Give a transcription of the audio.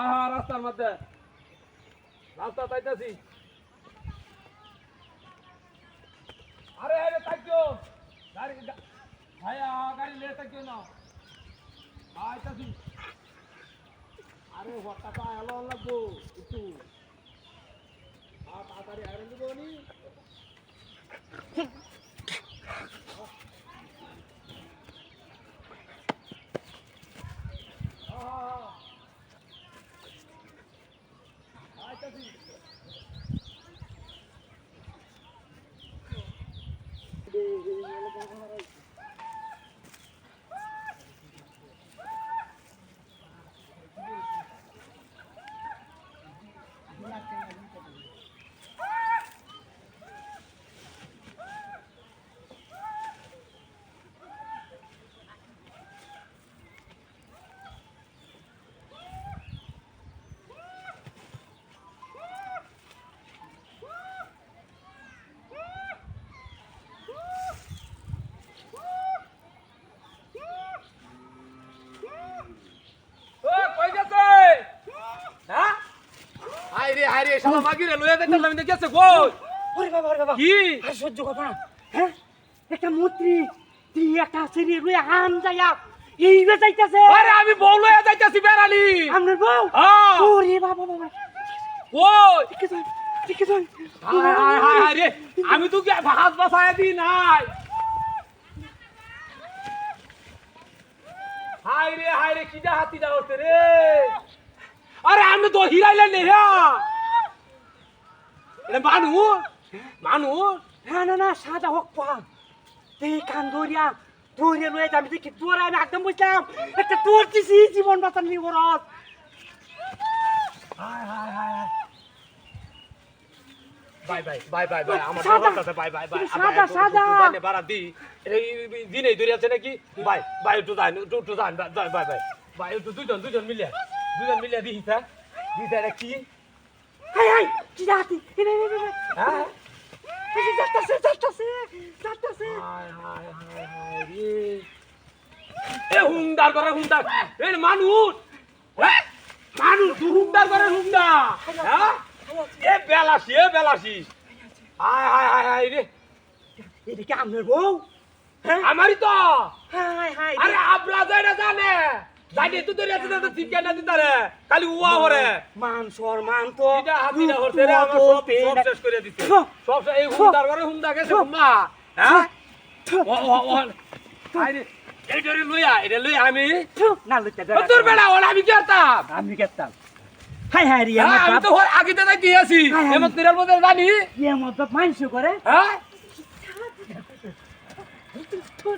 আহা, রাস্তার মধ্যে। রাস্তা তাইতাছি আরে আরে তাকিও গাড়ি, গা- ভাইয়া, গাড়ি লে তাকিও না? আইতাছি। আরে হঠাৎ এলো লাগবো, একটু। আ, তাড়াতাড়ি আইরন দিব নি আহা আইতাছি ও কই গেছে হ্যাঁ হাই রে হাই রে শালা মাগিরে লইয়া দেখতাম আমি গেছে কই? ওরে বাবা ওরে বাবা। কি? আর সহ্য করব না। হ্যাঁ? একটা মন্ত্রী তুই একটা সিঁড়ি রুই হান যাইয়া এই বে যাইতাছে। আরে আমি বউ লইয়া যাইতাছি বেড়ালি। আপনার বউ? হ্যাঁ। ওরে বাবা বাবা। কই? ঠিক আছে ঠিক আছে। হাই হাই হাই হাই রে। আমি তো কি হাত বাসায় দি নাই? হাই রে হাই রে কিটা হাতি দা হচ্ছে রে। আরে আমি তো হিরাইলে নে হে। এটা মানুষ মানুষ না না না সাদা হোক পা। তুই কান ধরিয়া ধরে লয়ে যাবি দেখি তোর আমি একদম বুঝলাম। একটা তোর দিছি জীবন বাঁচান নি বরস। বাই বাই বাই বাই বাই আমার সাদা। বাই বাই বাই। সাদা, সাদা। বাড়া দি। এই দিনে ধরে আছে নাকি? বাই বাই একটু যান একটু একটু যান বাই বাই বাই। বাই একটু দুজন দুজন মিলে। দুজন মিলে দিহি স্যার দিহি স্যার কি? হাই হাই! কি জাতি এনে এনে এনে হ্যাঁ? এই যে যাইতাছে যাইতাছে যাইতাছে হাই হাই হাই হাই রে। এ হুমদার করে হুমদার এ মানুষ! হ্যাঁ? মানুষ তু হুমদার করে হুমদা হ্যাঁ? এ বেলাসি এ বেলাসি। হাই হাই হাই হাই রে। এদিকে আপনার বউ হ্যাঁ? আমারই তো। হাই হাই আরে আপনা যায় না জানে জানি তো ঠিক না দিতা রে খালি উয়া হরে মান সম্মান তো এটা হাতিটা হরতে রে আমার সব সব শেষ করে দিতে সব এই হুমদার করে হুমদা গেছে হুমা হ্যাঁ ও ও ও আরে এইটা লইয়া এটা লইয়া আমি না লইতে তোর বেড়া ওলা আমি কি করতাম আমি গেতাম হাই হাই রে হ্যাঁ, আমার আমি তো আগে তো দিয়েছি হ্যাঁ, হ্যাঁ। এমন তিরার মধ্যে জানি ইয়ে মত মাইনস করে হ্যাঁ তোর